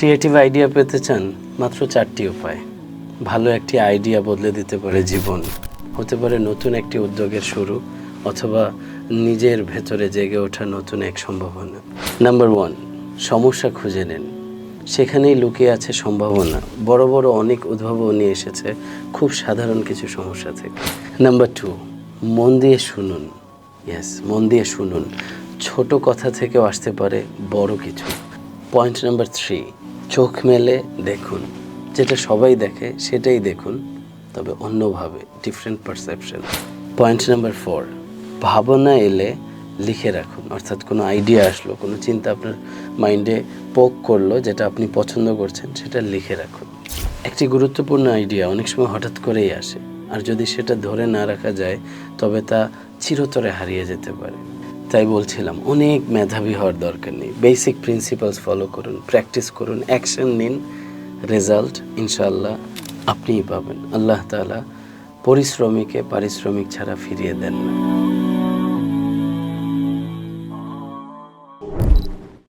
Creative idea পেতে চান, মাত্র চারটি উপায়। ভালো একটি আইডিয়া বদলে দিতে পারে জীবন, হতে পারে নতুন একটি উদ্যোগের শুরু, অথবা নিজের ভেতরে জেগে ওঠা নতুন এক সম্ভাবনা। নাম্বার ওয়ান সমস্যা খুঁজে নেন। সেখানেই লুকিয়ে আছে সম্ভাবনা। বড় বড় অনেক উদ্ভাবনী এসেছে, খুব সাধারণ কিছু সমস্যা থেকে। নাম্বার টু মন দিয়ে শুনুন। ইয়েস মন দিয়ে শুনুন। ছোট কথা থেকেও আসতে পারে বড় কিছু। পয়েন্ট নাম্বার থ্রি চোখ মেলে দেখুন। যেটা সবাই দেখে, সেটাই দেখুন, তবে অন্যভাবে different perception point number four ভাবনা এলে লিখে রাখুন। অর্থাৎ কোনো আইডিয়া আসলো, কোনো চিন্তা আপনার মাইন্ডে পোক করল, যেটা আপনি পছন্দ করছেন, সেটা লিখে রাখুন। একটি গুরুত্বপূর্ণ আইডিয়া অনেক সময় হঠাৎ করেই আসে। আর যদি সেটা ধরে না রাখা যায়, তবে তা চিরতরে হারিয়ে যেতে পারে। তাই বলছিলাম, অনেক মেধাবী হওয়ার দরকার নেই। বেসিক প্রিন্সিপালস ফলো করুন প্র্যাকটিস করুন অ্যাকশন নিন রেজাল্ট ইনশাল্লাহ আপনিই পাবেন। আল্লাহ তালা পরিশ্রমীকে পারিশ্রমিক ছাড়া ফিরিয়ে দেন না।